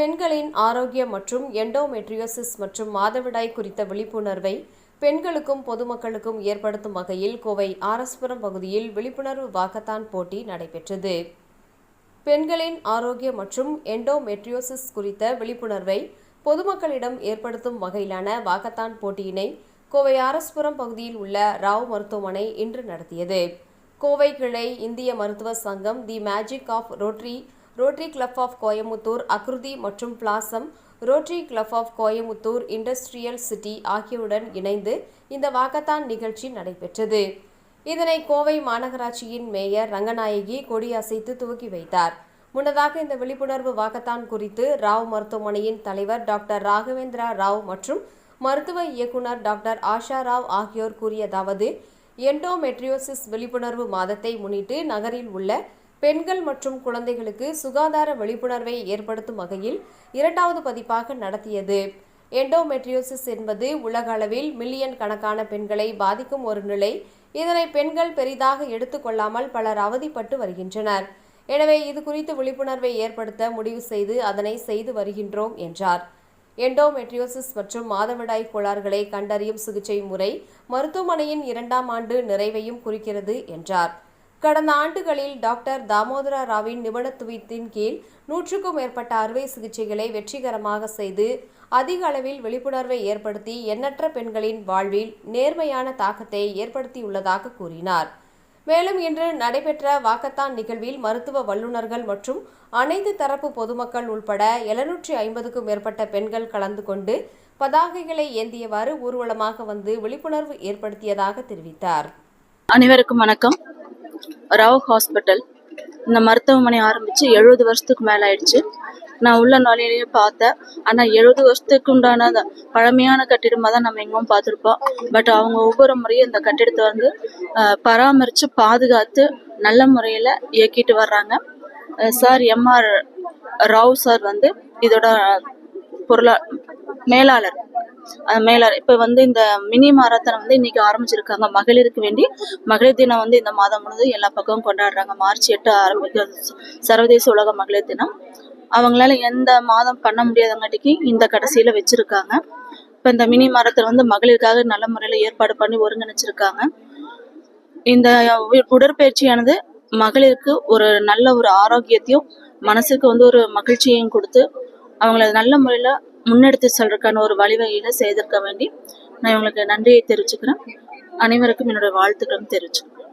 பெண்களின் ஆரோக்கியம் மற்றும் எண்டோமெட்ரியோசிஸ் மற்றும் மாதவிடாய் குறித்த விழிப்புணர்வை பெண்களுக்கும் பொதுமக்களுக்கும் ஏற்படுத்தும் வகையில் கோவை ஆரஸ்புரம் பகுதியில் விழிப்புணர்வு வாக்கத்தான் போட்டி நடைபெற்றது. பெண்களின் ஆரோக்கியம் மற்றும் எண்டோமெட்ரியோசிஸ் குறித்த விழிப்புணர்வை பொதுமக்களிடம் ஏற்படுத்தும் வகையிலான வாக்கத்தான் போட்டியினை கோவை ஆரஸ்புரம் பகுதியில் உள்ள ராவ் மருத்துவமனை இன்று நடத்தியது. கோவை கிளை இந்திய மருத்துவ சங்கம் the magic of rotary rotary club of Coimbatore Akruti மற்றும் blossom rotary club of Coimbatore industrial city ஆகியோருடன் இணைந்து இந்த வாக்கத்தான் நிகழ்ச்சி நடைபெற்றது. இதனை கோவை மாநகராட்சியின் மேயர் ரங்கநாயகி கொடியசைத்து துவக்கி வைத்தார். முன்னதாக இந்த விழிப்புணர்வு வாக்கத்தான் குறித்து ராவ் மருத்துவமனையின் தலைவர் டாக்டர் ராகவேந்திரா ராவ் மற்றும் மருத்துவ இயக்குனர் டாக்டர் ஆஷா ராவ் ஆகியோர் கூறியதாவது எண்டோமெட்ரியோசிஸ் விழிப்புணர்வு மாதத்தை முன்னிட்டு நகரில் உள்ள பெண்கள் மற்றும் குழந்தைகளுக்கு சுகாதார விழிப்புணர்வை ஏற்படுத்தும் வகையில் இரண்டாவது பதிப்பாக நடத்தியது. எண்டோமெட்ரியோசிஸ் என்பது உலக அளவில் மில்லியன் கணக்கான பெண்களை பாதிக்கும் ஒரு நிலை. இதனை பெண்கள் பெரிதாக எடுத்துக்கொள்ளாமல் பலர் அவதிப்பட்டு வருகின்றனர். எனவே இது குறித்து விழிப்புணர்வை ஏற்படுத்த முடிவு செய்து அதனை செய்து வருகின்றோம் என்றார். எண்டோமெட்ரியோசிஸ் மற்றும் மாதவிடாய் கோளாறுகளை கண்டறியும் சிகிச்சை முறை மருத்துவமனையின் இரண்டாம் ஆண்டு நிறைவையும் குறிக்கிறது என்றார். கடந்த ஆண்டுகளில் டாக்டர் தாமோதர ராவின் நிபுணத்துவத்தின் கீழ் நூற்றுக்கும் மேற்பட்ட அறுவை சிகிச்சைகளை வெற்றிகரமாக செய்து அதிக அளவில் விழிப்புணர்வை ஏற்படுத்தி எண்ணற்ற பெண்களின் வாழ்வில் நேர்மையான தாக்கத்தை ஏற்படுத்தியுள்ளதாக கூறினார். மேலும் இன்று நடைபெற்ற வாக்கத்தான் நிகழ்வில் மருத்துவ வல்லுநர்கள் மற்றும் அனைத்து தரப்பு பொதுமக்கள் உள்பட எழுநூற்றி ஐம்பதுக்கும் மேற்பட்ட பெண்கள் கலந்து கொண்டு பதாகைகளை ஏந்தியவாறு ஊர்வலமாக வந்து விழிப்புணர்வு ஏற்படுத்தியதாக தெரிவித்தார். அனைவருக்கும் வணக்கம். ராவ் ஹாஸ்பிட்டல். இந்த மருத்துவமனை ஆரம்பித்து எழுபது வருஷத்துக்கு மேலே ஆயிடுச்சு. நான் உள்ள நுழையிலேயே பார்த்தேன். ஆனால் எழுபது வருஷத்துக்கு உண்டான அந்த பழமையான கட்டிடமாக தான் நம்ம எங்கும் பார்த்துருப்போம். பட் அவங்க ஒவ்வொரு முறையும் இந்த கட்டிடத்தை வந்து பராமரித்து பாதுகாத்து நல்ல முறையில் இயக்கிட்டு வர்றாங்க. சார் எம்ஆர் ராவ் சார் வந்து இதோட பொருளா மேலாளர். அஹ் இப்போ வந்து இந்த மினி மாரத்தான் வந்து இன்னைக்கு ஆரம்பிச்சிருக்காங்க. மகளிருக்கு வேண்டி மகளிர் தினம் வந்து இந்த மாதம் முழுவதும் எல்லா பக்கமும் கொண்டாடுறாங்க. மார்ச் எட்டு ஆரம்பிக்கிறது சர்வதேச உலக மகளிர் தினம். அவங்களால எந்த மாதம் பண்ண முடியாதங்காட்டிக்கு இந்த கடைசியில வச்சிருக்காங்க. இப்போ இந்த மினி மாரத்தான் வந்து மகளிருக்காக நல்ல முறையில் ஏற்பாடு பண்ணி ஒருங்கிணைச்சிருக்காங்க. இந்த உடற்பயிற்சியானது மகளிருக்கு ஒரு நல்ல ஒரு ஆரோக்கியத்தையும் மனசுக்கு வந்து ஒரு மகிழ்ச்சியையும் கொடுத்து அவங்கள நல்ல முறையில் முன்னெடுத்து செல்றதுக்கான ஒரு வழிவகையில செய்திருக்க வேண்டி நான் இவங்களுக்கு நன்றியை தெரிவிச்சுக்கிறேன். அனைவருக்கும் என்னோட வாழ்த்துக்களும் தெரிவிச்சுக்கிறேன்.